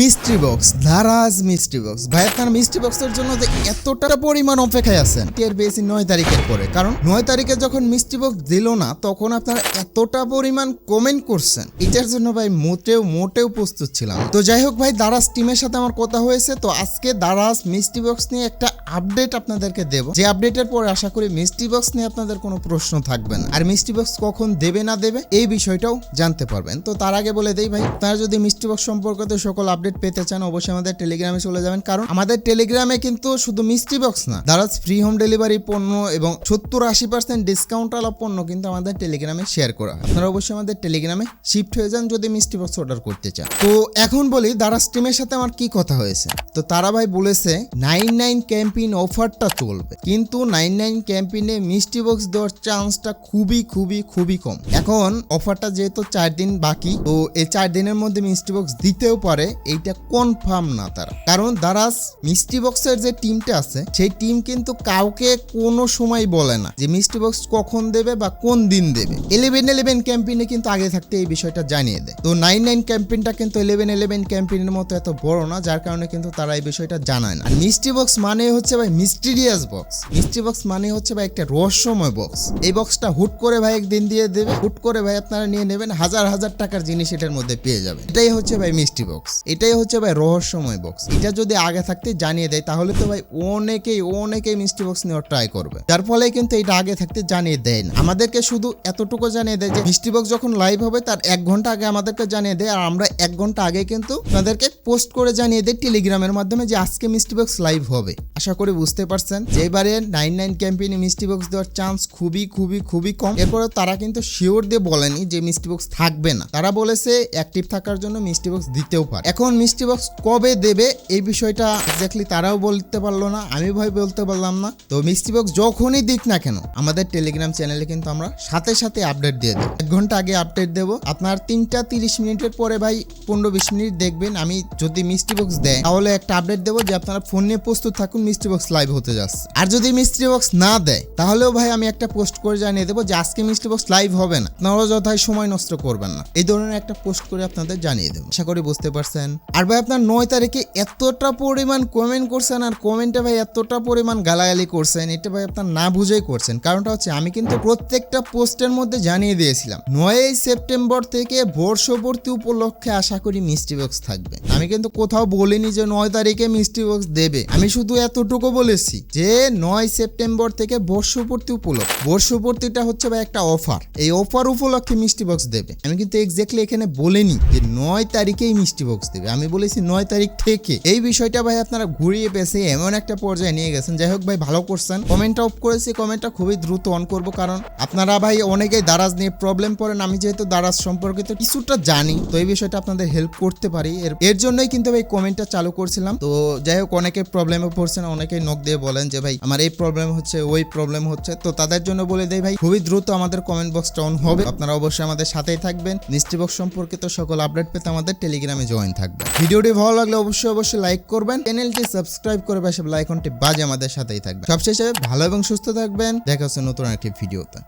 Mystery box, ধারাজ mystery box. ভাই আপনার mystery বক্সের জন্য যে এতটা পরিমাণ অপেক্ষায় আছেন, টের পেয়েছি নয় তারিখের পরে। কারণ নয় তারিখে যখন মিস্ট্রি বক্স দিল না, তখন আপনারা এতটা পরিমাণ কমেন্ট করছেন। এটার জন্য ভাই মোটেও মোটেও প্রস্তুত ছিলাম। তো যাই হোক ভাই দারাজ টিমের সাথে আমার কথা হয়েছে। তো আজকে দারাজ মিস্ট্রি বক্স নিয়ে একটা আপডেট আপনাদেরকে দেব। যে আপডেটের পরে আশা করি মিস্ট্রি বক্স নিয়ে আপনাদের কোনো প্রশ্ন থাকবে না। আর মিস্ট্রি বক্স কখন দেবে না দেবে, এই বিষয়টাও জানতে পারবেন। তো তার আগে বলে দেই ভাই তারা যদি মিস্ট্রি বক্স সম্পর্কিত সকল আপডেট পেতে চান, অবশ্যই আমাদের টেলিগ্রামে চলে যাবেন। কারণ আমাদের টেলিগ্রামে কিন্তু শুধু মিস্ট্রি বক্স না, দারাজ ফ্রি হোম ডেলিভারি পণ্য এবং সত্তর আশি পার্সেন্ট ডিসকাউন্ট আলা পণ্য কিন্তু আমাদের টেলিগ্রামে শেয়ার করা আপনারা অবশ্যই আমাদের টেলিগ্রামে শিফট হয়ে যান যদি মিস্ট্রি বক্স অর্ডার করতে চান। তো এখন বলি, দারাজ টিমের সাথে আমার কি কথা হয়েছে? তো তারা ভাই বলেছে নাইন নাইন ক্যাম্পিং অফারটা চলবে। কিন্তু নাইন নাইন ক্যাম্পিনে মিষ্টি বক্স দেওয়ার চান্সটা খুবই খুবই খুবই কম। এখন অফারটা যেহেতু চার দিন বাকি, তো এই চার দিনের মধ্যে মিষ্টি বক্স দিতেও পারে এইটা কনফার্ম না তারা। কারণ দারাজ মিষ্টি বক্সের যে টিমটা আছে, সেই টিম কিন্তু কাউকে কোনো সময় বলে না যে মিষ্টি বক্স কখন দেবে বা কোন দিন দেবে। ইলেভেন ইলেভেন ক্যাম্পেইনে কিন্তু আগে থাকতে এই বিষয়টা জানিয়ে দেয়। তো নাইন নাইন ক্যাম্পেইনটা কিন্তু ইলেভেন ইলেভেন ক্যাম্পেইনের মতো এত বড় না, যার কারণে কিন্তু তারা এই বিষয়টা জানায় না। মিষ্টি বক্স মানে হচ্ছে ভাই মিস্টিরিয়াস বক্স মিষ্টি বক্স মানে হচ্ছে ভাই একটা রহস্যময় বক্স এই বক্সটা হুট করে ভাই একদিন দিয়ে দেবে, হুট করে ভাই আপনারা নিয়ে নেবেন, হাজার হাজার টাকার জিনিস এটার মধ্যে পেয়ে যাবেন। এটাই হচ্ছে ভাই মিষ্টি বক্স এটাই হচ্ছে ভাই রহস্যময় বক্স এটা যদি আগে থাকতে জানিয়ে দেয়, তাহলে তো ভাই অনেকেই অনেকেই মিষ্টি বক্স নেওয়ার ট্রাই করবে। যার ফলে কিন্তু এটা আগে থাকতে জানিয়ে দেয় না। আমাদেরকে শুধু এতটুকু জানিয়ে দেয় যে, মিষ্টি বক্স যখন লাইভ হবে, তার এক ঘণ্টা আগে আমাদেরকে জানিয়ে দেয়, আর আমরা এক ঘণ্টা আগে কিন্তু তাদেরকে পোস্ট করে জানিয়ে দেয় টেলিগ্রামের মাধ্যমে যে, আজকে মিষ্টি বক্স লাইভ হবে। আশা করি বুঝতে পারছেন, যে এবারে নাইন নাইন ক্যাম্পেইনে মিষ্টি বক্স দেওয়ার চান্স খুবই খুবই খুবই কম। এরপরে তারা কিন্তু শিওর দিয়ে বলেনি যে, মিষ্টি বক্স থাকবে না। তারা বলেছে অ্যাক্টিভ থাকার জন্য মিষ্টি বক্স দিতেও পারে। এখন মিষ্টি বক্স কবে দেবে এই বিষয়টা এক্স্যাক্টলি তারাও বলতে পারল না, আমি ভাই বলতে পারলাম না। তো মিষ্টি বক্স যখনই দিক না কেন, আমাদের টেলিগ্রাম চ্যানেলে কিন্তু আমরা সাথে সাথে আপডেট দিয়ে দেবো। এক ঘণ্টা আগে আপডেট দেবো। আপনার তিনটা তিরিশ মিনিটের পরে ভাই পনেরো বিশ মিনিট দেখবেন, আমি যদি মিষ্টি বক্স দেয়, তাহলে একটা আপডেট দেবো যে আপনারা ফোন নিয়ে প্রস্তুত থাকুন, মিষ্টি বক্স লাইভ হতে যাচ্ছে। আর যদি মিষ্টি বক্স না দেয়, তাহলেও ভাই আমি একটা পোস্ট করে জানিয়ে দেবো যে আজকে মিষ্টি বক্স লাইভ হবে না। আপনারা যথায় সময় নষ্ট করবেন না। এই ধরনের একটা পোস্ট করে আপনাদের জানিয়ে দেবো। আশা করি বুঝতে পারছেন। আর ভাই আপনার নয় তারিখে এতটা পরিমাণ কমেন্ট করছেন আর কমেন্টে ভাই এতটা পরিমাণ গালাগালি করছেন, এটা ভাই আপনার না বুঝেই করছেন। কারণটা হচ্ছে আমি কিন্তু প্রত্যেকটা পোস্টের মধ্যে জানিয়ে দিয়েছিলাম, নয়ই সেপ্টেম্বর থেকে বর্ষপূর্তি উপলক্ষে আশা করি মিষ্টি বক্স থাকবে। আমি কিন্তু কোথাও বলিনি যে নয় তারিখে মিষ্টি বক্স দেবে। আমি শুধু এতটুকু বলেছি যে নয় সেপ্টেম্বর থেকে বর্ষপূর্তি উপলক্ষে, বর্ষপূর্তিটা হচ্ছে ভাই একটা অফার এই অফার উপলক্ষে মিষ্টি বক্স দেবে। আমি কিন্তু এক্স্যাক্টলি এখানে বলিনি যে নয় তারিখেই মিষ্টি বক্স দেবে। আমি বলেছি নয় তারিখ থেকে। এই বিষয়টা ভাই আপনারা ঘুরিয়ে পেছে এমন একটা পর্যায়ে নিয়ে গেছেন। যাই হোক ভাই, ভালো করছেন। কমেন্টটা অফ করেছি কমেন্টটা খুবই দ্রুত অন করব কারণ আপনারা ভাই অনেকেই দারাজ নিয়ে প্রবলেম পড়েন আমি যেহেতু দারাজ সম্পর্কিত কিছুটা জানি, তো এই বিষয়টা আপনাদের হেল্প করতে পারি। এর জন্যই কিন্তু ভাই কমেন্টটা চালু করছিলাম। তো যাই হোক, অনেকে প্রবলেমে পড়ছেন, অনেকেই নক দিয়ে বলেন যে ভাই, আমার এই প্রবলেম হচ্ছে, ওই প্রবলেম হচ্ছে। তো তাদের জন্য বলে দেয় ভাই, খুবই দ্রুত আমাদের কমেন্ট বক্সটা অন হবে। আপনারা অবশ্যই আমাদের সাথেই থাকবেন। মিষ্টি বক্স সম্পর্কিত সকল আপডেট পেতে আমাদের টেলিগ্রামে জয়েন থাকবেন। ভিডিওটি ভালো লাগলে অবশ্যই অবশ্যই লাইক করবেন। চ্যানেলটি সাবস্ক্রাইব করে পাশে লাইকনটি বাজে আমাদের সাথেই থাকবেন। সবশেষে ভালো এবং সুস্থ থাকবেন। দেখা হচ্ছে নতুন একটি ভিডিওতে।